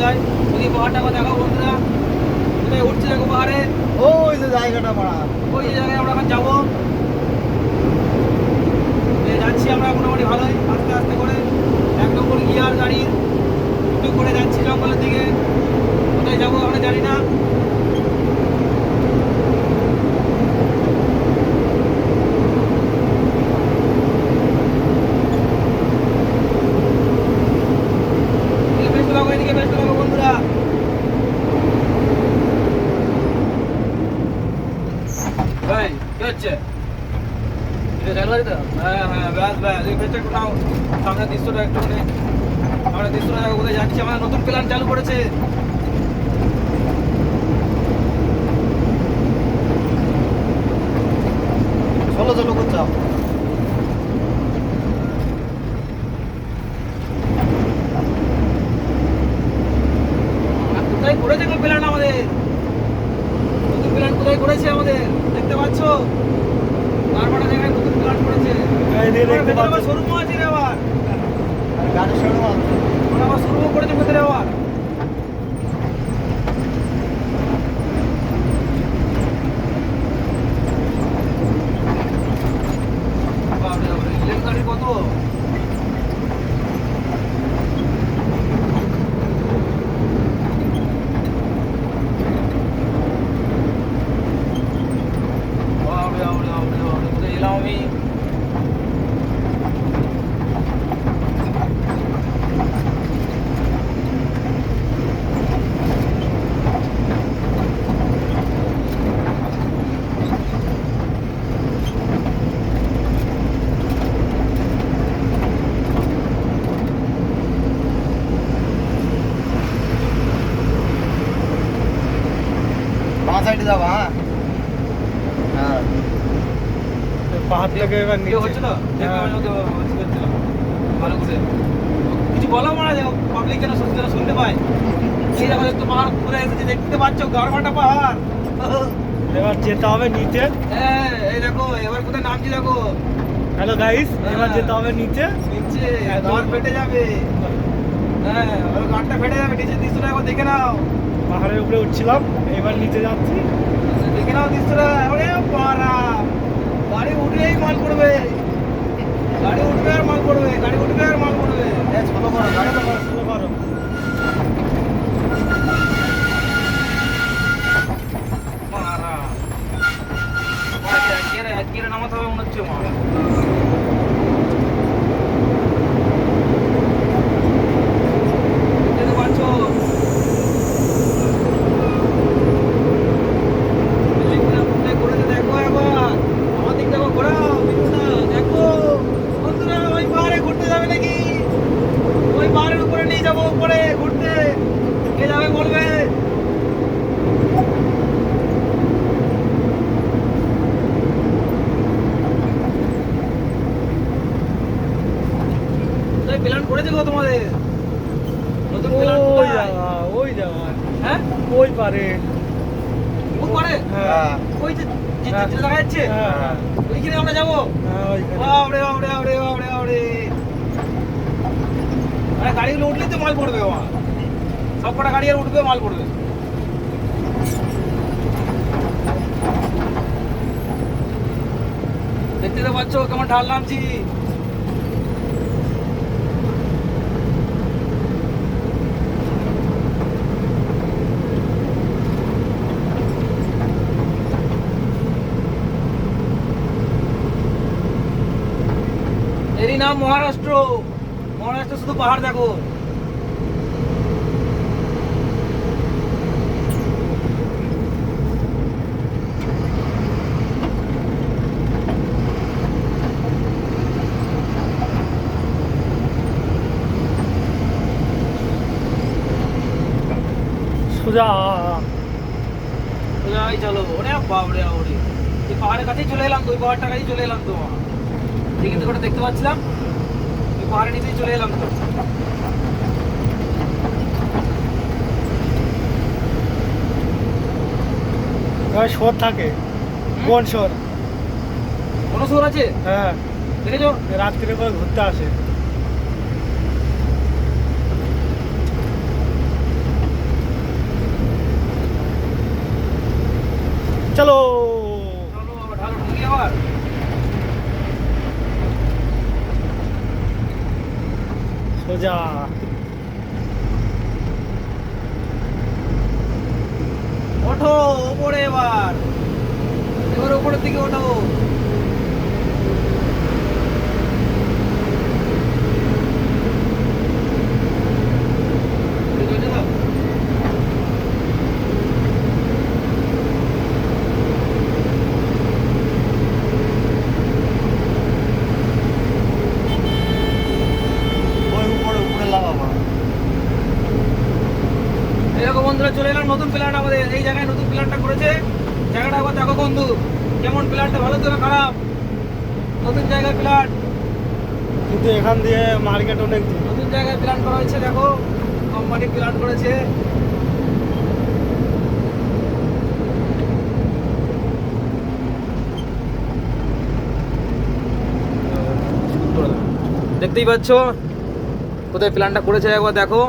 যায় ওই পাহাড়টা আবার দেখাবো বন্ধুরা? কোথায় উঠছে দেখো পাহাড়ে? ওই যে জায়গাটা পাড়া ওই জায়গায় আমরা এখন যাব। যাচ্ছি আমরা মোটামুটি ভালোই আস্তে আস্তে করে। এক নম্বর গিয়ার গাড়ির একটু করে যাচ্ছি জঙ্গলের দিকে। কোথায় যাব আমরা জানি না। ভাই, কি হচ্ছে? হ্যাঁ হ্যাঁ ব্যাস ব্যাস একটু নাও সামনে দৃশ্যটা একটু মানে আমরা দৃশ্যটা কোথায় যাচ্ছি। আমাদের নতুন প্ল্যান চালু করেছে চলো চলো করছাও আর কোথায় করেছে কোন প্ল্যান আমাদের নতুন প্ল্যান কোথায় করেছে আমাদের দেখতে পাচ্ছ বারবারটা জায়গায় নতুন প্ল্যান করেছে এই দিয়ে দেখতে পাচ্ছ। শোরুম আছে রে আবার আর গাড়ি সরো ওরা আবার শোরুমও করেছে ভেতরে আবার বাপরে বাপরে, ইলেকট্রিক গাড়ি কত বাপরে বাপরে বাপরে বাপরে, কোথায় এলাম আমি বাঁ সাইডে যাবা হ্যাঁ। পাহাড় থেকে এবার কেউ হচ্ছে তো দেখো আমি ওকে বলছি করছিলাম। ভালো করে। কিছু বলো মারা যাও পাবলিক যেন শুনতে যেন শুনতে পায়। এই দেখো একটু পাহাড় ঘুরে এসেছে দেখতে পাচ্ছ? গারমাটা পাহাড়। এবার যেতে হবে নিচে। হ্যাঁ এই দেখো এবার কোথায় নামছি দেখো। হ্যালো গাইস এবার হ্যাঁ। যেতে হবে নিচে। নিচে একদম। ফেটে যাবে। হ্যাঁ গানটা ফেটে যাবে নিচে দৃশ্যটা একবার দেখে নাও। পাহাড়ের উপরে উঠছিলাম, এবার নিচে যাচ্ছি। দেখে নাও দৃশ্যটা, ওরে পারা গাড়ি উঠলেই মাল পড়বে। গাড়ি উঠবে আর মাল পড়বে, গাড়ি উঠবে আর মাল পড়বে। ছোটো করো, গাড়ি তো করো। শুরু করো। আজকে নামাতে হবে মনে হচ্ছে মা দেখতে পাচ্ছ বিল্ডিংটা কোথায় করেছে দেখো একবার আমার দিক দেখো ঘোরাও বিল্ডিংটা দেখো বন্ধুরা ওই পাহাড়ে ঘুরতে যাবে নাকি ওই পাহাড়ের উপরে নিয়ে যাব উপরে ঘুরতে কে যাবে বলবে? প্ল্যান করেছে গো তোমাদের। নতুন প্ল্যান ওই ওই হ্যাঁ? ওই পারে। ও পারে? হ্যাঁ। ওই যে যে- হ্যাঁ। দেখা যাচ্ছে? হ্যাঁ। ওইখানে আমরা যাব? হ্যাঁ, ওইখানে। বাবরে বাবরে বাবরে বাবরে বাবরে আরে গাড়িগুলো উঠলেই তো মাল পড়বে সব কটা গাড়ি আর উঠবে, মাল পড়বে। দেখতে তো পাচ্ছ কেমন ঢাল নামছি। এরই নাম মহারাষ্ট্র। মহারাষ্ট্র শুধু পাহাড় দেখো। সোজা। চলো। ওরে এই পাহাড়ের কাছেই চলে এলাম তো, ওই পাহাড়টার কাছেই চলে এলাম তো। কিন্তু ওটা দেখতে পাচ্ছিলাম। পাহাড়ে নিচে চলে এলাম তো। সর থাকে। কোন সর কোন সর আছে? হ্যাঁ। দেখেছ? রাত্রে করে ঘুরতে আসে। চলো। ঢালো ঢুকি আবার। সোজা। ওঠো ওপরে এবার। এবার ওপরের দিকে ওঠো চলে যাও। ওই উপরে উপরে লাগাবো এরকম বন্ধুরা চলে এলাম নতুন প্ল্যান আমাদের। এই জায়গায় নতুন প্ল্যানটা করেছে। জায়গাটা আবার দেখো বন্ধু কেমন প্ল্যানটা ভালো তো না খারাপ। নতুন জায়গায় প্ল্যান কিন্তু এখান দিয়ে মার্কেট অনেক নতুন জায়গায় প্ল্যান করা হয়েছে দেখো। কোম্পানি প্ল্যান করেছে। দেখতেই পাচ্ছ? কোথায় প্ল্যানটা করেছে একবার দেখো।